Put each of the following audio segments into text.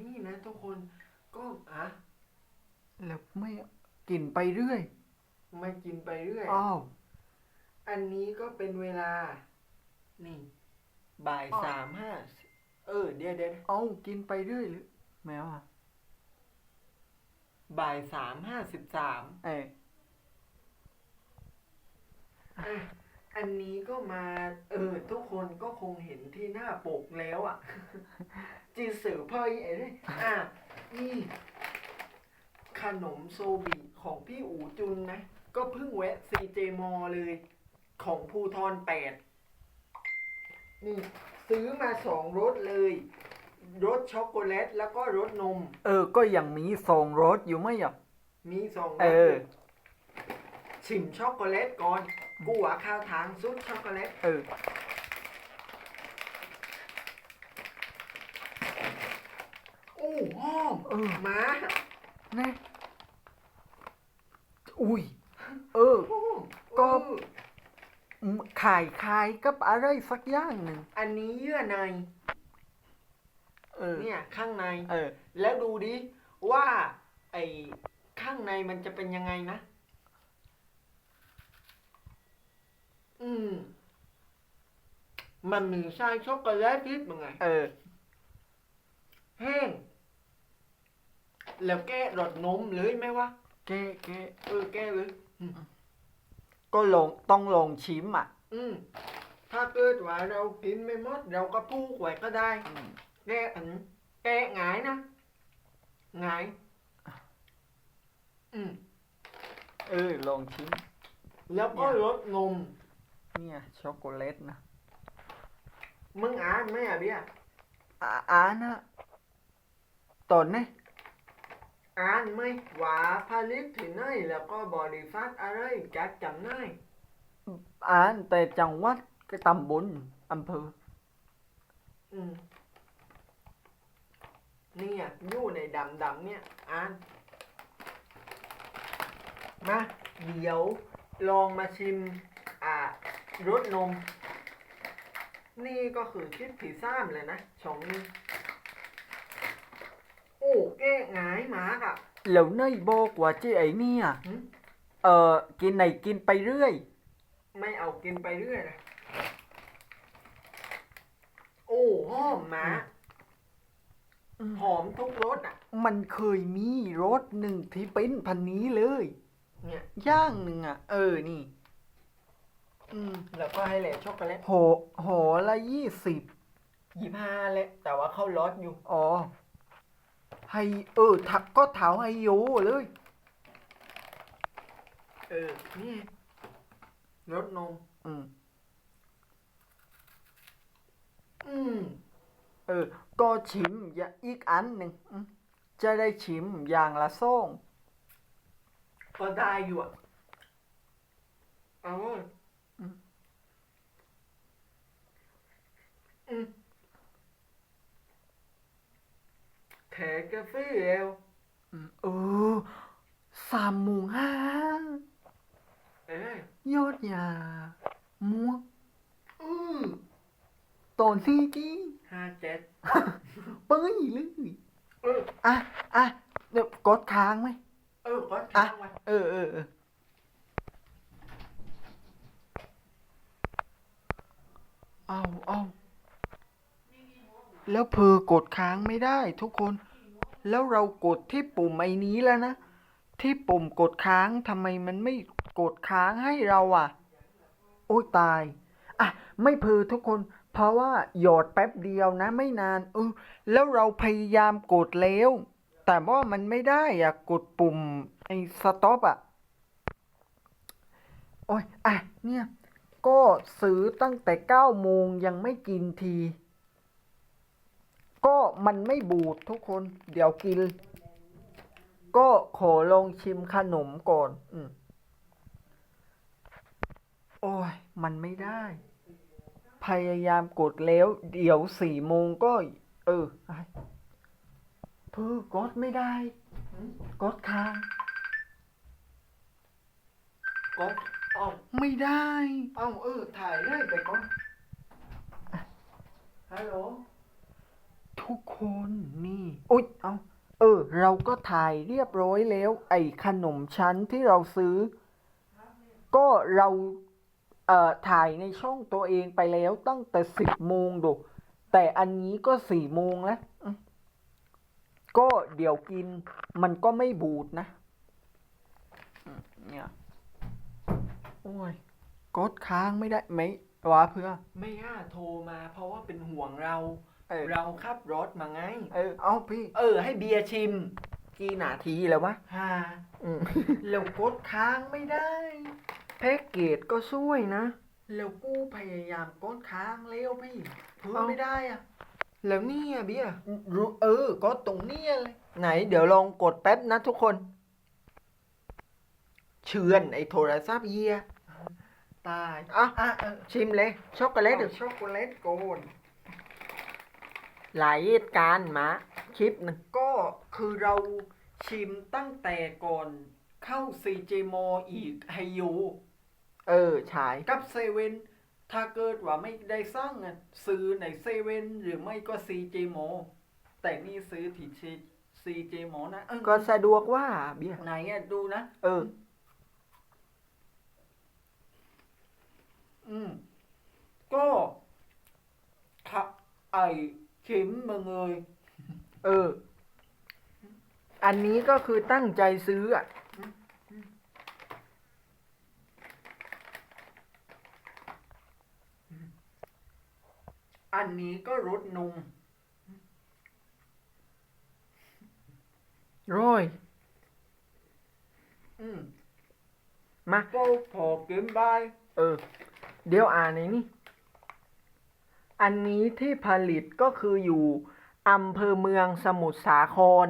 นี่นะทุกคนก็อะแล้วไม่กินไปเรื่อยมากินไปเรื่อย อ้าว อันนี้ก็เป็นเวลา นี่ บ่ายอ้อสามห้าสิบเออ เดี๋ยวเดี๋ยวเอากินไปเรื่อยหรือแมวอะบ่ายสามห้าสิบสามเอ้ยอะ อันนี้ก็มาเออทุกคนก็คงเห็นที่หน้าปกแล้วอะ จีสือเพ่อเอ๋เลยอะนี่ขนมโซบิของพี่อูจุนนะ ก็เพิ่งแวะซีเจมอเลย ของภูทรแปดนี่ซื้อมาสองรสเลย รสช็อกโกแลตแล้วก็รสนม เออ ก็ยังมีสองรสอยู่ไหมอะมีสองรเอสอยู่ชิมช็อกโกแลตก่อน กูหวาข้าวทางซุปช็อกโกแลตเออโอ้หอมเออมาแน่อุ้ย เออโอ้ก็เอออืมขายขายกับอะไรสักอย่างหนึ่งอันนี้เยื่อใน เออเนี่ย ข้างใน เออ แล้วดูดิ ว่า ไอ้ ข้างในมันจะเป็นยังไงนะ อืม มันมีไส้ช็อกโกแลตนิดมั้งไงเออ แห้ง แล้วแก้รสนมเลยไหมวะแกแกเออแก้เลย ก็ลองต้องลองชิมอะ อืม ถ้าเกิดว่าเรากินไม่หมด เราก็พูกไว้ก็ได้ แก้อันแก้หงายนะหงาย อืม เออ ลองชิม แล้วก็เนี่ยรสนม เนี่ยช็อกโกแลตนะมึงอ่านไหมอะเบี้ยอ่าอ่านนะตอนนี้อ่านไหมว่าผลิตที่ไหนแล้วก็บริษัทอะไรจัดจำหน่ายอ่านแต่จังหวัดก็ตำบลอำเภออืมเนี่ยอยู่ในดำดำๆเนี่ยอ่านมาเดี๋ยวลองมาชิมอ่า รสนม นี่ก็คือคลิปที่สามเลยนะสองนี้โอ้แก้หงายหมากอะ แล้วนายบอกว่าเจ๊ไอ้เนี่ย หึ เออกินไหนกินไปเรื่อย ไม่เอากินไปเรื่อยนะโอ้หอมหมาอืม หอมทุกรสอะ มันเคยมีรสหนึ่งที่เป็นพันนี้เลย เนี่ย ย่างหนึ่งอะ เออนี่ อืมแล้วก็ให้แหละช็อกโกแลตโหโหละยี่สิบยี่ห้าแหละแต่ว่าเข้ารสอยู่ อ๋อให้เออทักก็เท้าให้โยเลย เออ นี่รสนม อืม อืม เออ ก็ชิมอย่าอีกอันหนึ่งอืมจะได้ชิมอย่างละซ่องก็ได้อยู่อะเอาเว้ย อืม อืม แขกกาแฟแล้วอืมเออสามโมงห้าเอ้ยยอดยาม่วงอือตอนนี้กี้ ห้าเจ็ด เป้ยเลย เออ อะอะเดี๋ยวกดค้างไหม เออก็ อะ ทางไว้ เออเออเออเอาเอา แล้วเพอกดค้างไม่ได้ทุกคน แล้วเรากดที่ปุ่มไอ้นี้แล้วนะ ที่ปุ่มกดค้างทำไมมันไม่กดค้างให้เราอะ โอ้ยตาย อะ ไม่เพอทุกคน เพราะว่าหยอดแป๊บเดียวนะ ไม่นานเออแล้วเราพยายามกดแล้ว แต่ว่ามันไม่ได้อะ กดปุ่มไอ้สต็อปอะ โอ้ยอะ เนี่ย ก็ซื้อตั้งแต่เก้าโมงยังไม่กินที ก็มันไม่บูดทุกคน เดี๋ยวกิน ก็ขอลองชิมขนมก่อนอืมโอ้ย มันไม่ได้ พยายามกดแล้ว เดี๋ยวสี่โมงก็ เออไอ้เพื่อกดไม่ได้กดค้างก็เอาไม่ได้ เอาเออ ถ่ายเลยไปก่อนฮัลโหลโททุกคนนี่อุ๊ยเอาเออ เราก็ถ่ายเรียบร้อยแล้ว ไอ้ขนมชั้นที่เราซื้อ ก็เราเอ่อถ่ายในช่องตัวเองไปแล้วตั้งแต่สิบโมงดู แต่อันนี้ก็สี่โมงแล้วอืมก็เดี๋ยวกินมันก็ไม่บูดนะอืมเนี่ยโอ้ยกดค้างไม่ได้ไหมวะเพื่อ ไม่ย่าโทรมาเพราะว่าเป็นห่วงเรา เออ เราขับรถมาไง เออเอาพี่เออ ให้เบียร์ชิมกี่นาทีแล้ววะฮ่าอืมแล้วกดค้างไม่ได้ แพ็กเกจก็ช่วยนะ แล้วกูพยายามกดค้างแล้วพี่เพื่อเอ้า ไม่ได้อะแล้วเนี่ยเบียร์รู้เออ ก็ตรงเนี้ยเลย ไหนเดี๋ยวลองกดแป๊บนะทุกคน เชือนไอ้โทรศัพท์เฮียตายอะอะเออชิมเลย ช็อกโกแลตเอาช็อกโกแลตโกน หลายเหตุการณ์มาคลิปหนึ่งก็คือเราชิมตั้งแต่ก่อนเข้า CJ m o อีกให้อยู่เออฉายกับเซเว่นถ้าเกิดว่าไม่ได้สร้างอะซื้อในเซเว่นหรือไม่ก็ CJ m o แต่นี่ซื้อที่ CJ m o นะเออก็สะดวกว่าเบียร์ไหนอะดูนะ เออ อืม ก็ขับไอ้เข็มมาเลยเออ อันนี้ก็คือตั้งใจซื้ออะ อันนี้ก็รสนมร้อย อืมมา ก็พอเก็บใบเออ เดี๋ยวอ่านในนี้ อันนี้ที่ผลิตก็คืออยู่อำเภอเมืองสมุทรสาคร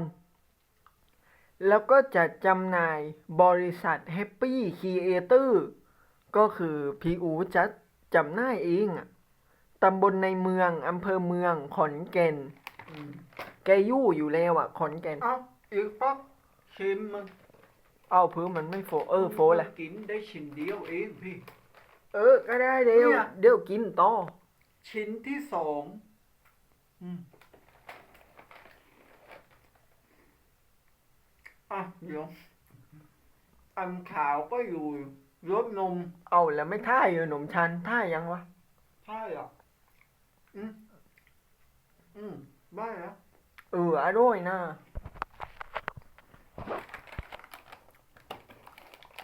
แล้วก็จะจำหน่ายบริษัท Happy Creator ก็คือพีอูจะจำหน่ายเองอะตำบลในเมืองอำเภอเมืองขอนแก่นอืมแกยู่อยู่แล้วอะขอนแก่น เอาอีกปักชิมมันเอาเพื่อมันไม่โฟเออโฟแหละกินได้ชิ้นเดียวเองพี่ เออก็ได้เดี๋ยวเนี่ยเดี๋ยวกินต่อ ชิ้นที่สองอืมอะเดี๋ยวอันขาวก็อยู่รสนม เอาแล้วไม่ท่ายอยู่หนมชันท่ายังวะใช่อะอืมอืมได้แล้วเอออร่อยนะ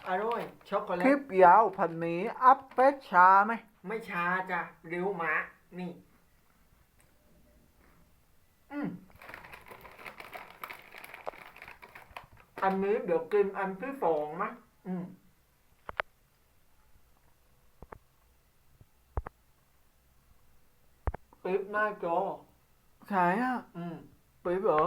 อร่อยช็อกโกแลคลิตปยาวพันหมีอัพเฟซช้าไหม ไม่ช้าจ้ะเร็วหมา นี่ อืมอันนี้เดี๋ยวกินอันที่สองนะอืมปิดหน้าจอขายอะ อืมไปบเหรอ